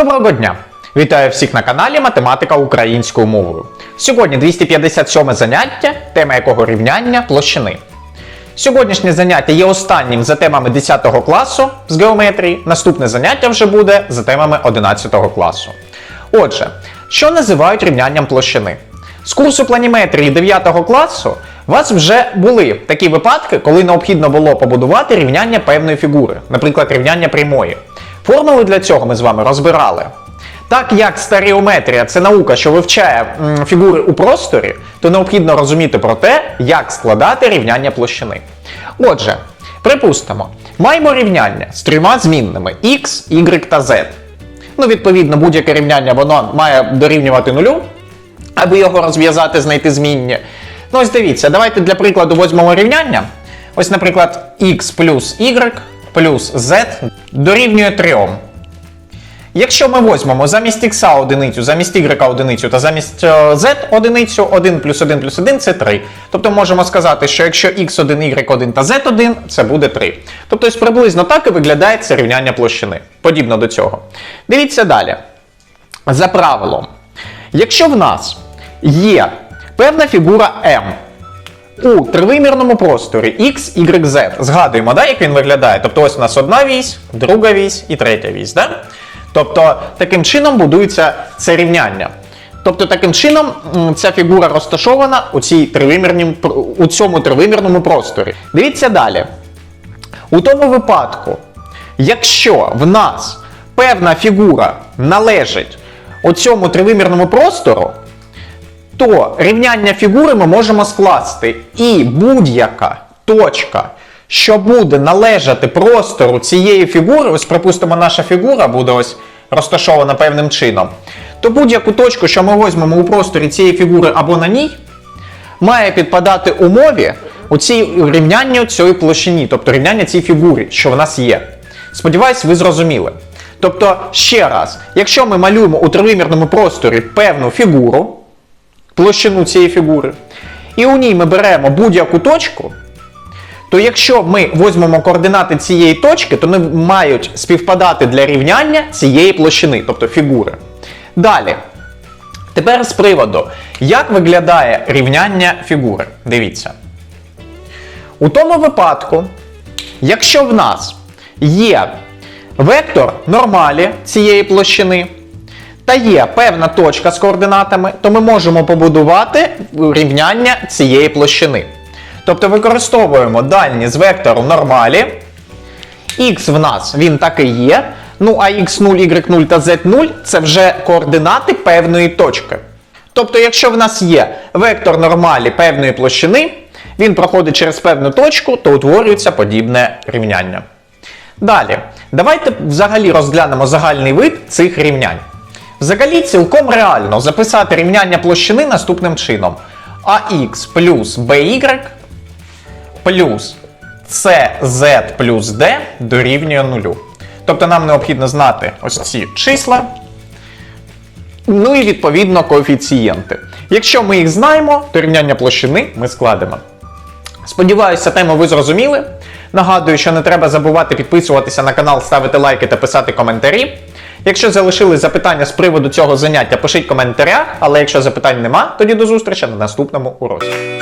Доброго дня! Вітаю всіх на каналі Математика українською мовою. Сьогодні 257 заняття, тема якого рівняння площини. Сьогоднішнє заняття є останнім за темами 10 класу з геометрії. Наступне заняття вже буде за темами 11 класу. Отже, що називають рівнянням площини? З курсу планіметрії 9 класу у вас вже були такі випадки, коли необхідно було побудувати рівняння певної фігури, наприклад, рівняння прямої. Формули для цього ми з вами розбирали. Так як стереометрія це наука, що вивчає фігури у просторі, то необхідно розуміти про те, як складати рівняння площини. Отже, припустимо, маємо рівняння з трьома змінними x, y та z. Ну, відповідно, будь-яке рівняння воно має дорівнювати нулю, аби його розв'язати, знайти змінні. Ну, ось дивіться, давайте для прикладу візьмемо рівняння. Ось, наприклад, x плюс y плюс z дорівнює 3. Якщо ми візьмемо замість x одиницю, замість y одиницю та замість е, z одиницю, 1 плюс 1 плюс 1 це 3. Тобто можемо сказати, що якщо x1, y1 та z1, це буде 3. Тобто ось приблизно так і виглядає це рівняння площини. Подібно до цього. Дивіться далі. За правилом, якщо в нас є певна фігура m, у тривимірному просторі x, y, z. Згадуємо, да, як він виглядає. Тобто ось у нас одна вісь, друга вісь і третя вісь. Да? Тобто таким чином будується це рівняння. Тобто таким чином ця фігура розташована у, цій тривимірнім, у цьому тривимірному просторі. Дивіться далі. У тому випадку, якщо в нас певна фігура належить у цьому тривимірному простору, то рівняння фігури ми можемо скласти. І будь-яка точка, що буде належати простору цієї фігури, ось, припустимо, наша фігура буде ось розташована певним чином, то будь-яку точку, що ми візьмемо у просторі цієї фігури або на ній, має підпадати умові у цій рівнянню цієї площині, тобто рівняння цій фігурі, що в нас є. Сподіваюсь, ви зрозуміли. Тобто, ще раз, якщо ми малюємо у тривимірному просторі певну фігуру, площину цієї фігури, і у ній ми беремо будь-яку точку, то якщо ми візьмемо координати цієї точки, то вони мають співпадати для рівняння цієї площини, тобто фігури. Далі. Тепер з приводу, як виглядає рівняння фігури. Дивіться. У тому випадку, якщо в нас є вектор нормалі цієї площини, та є певна точка з координатами, то ми можемо побудувати рівняння цієї площини. Тобто використовуємо дані з вектору нормалі. X в нас він так і є. Ну а x0, y0 та z0 це вже координати певної точки. Тобто, якщо в нас є вектор нормалі певної площини, він проходить через певну точку, то утворюється подібне рівняння. Далі, давайте взагалі розглянемо загальний вид цих рівнянь. Взагалі цілком реально записати рівняння площини наступним чином: ax плюс by плюс cz плюс d дорівнює нулю. Тобто нам необхідно знати ось ці числа, ну і відповідно коефіцієнти. Якщо ми їх знаємо, то рівняння площини ми складемо. Сподіваюся, тему ви зрозуміли. Нагадую, що не треба забувати підписуватися на канал, ставити лайки та писати коментарі. Якщо залишились запитання з приводу цього заняття, пишіть коментаря. але якщо запитань нема, тоді до зустрічі на наступному уроці.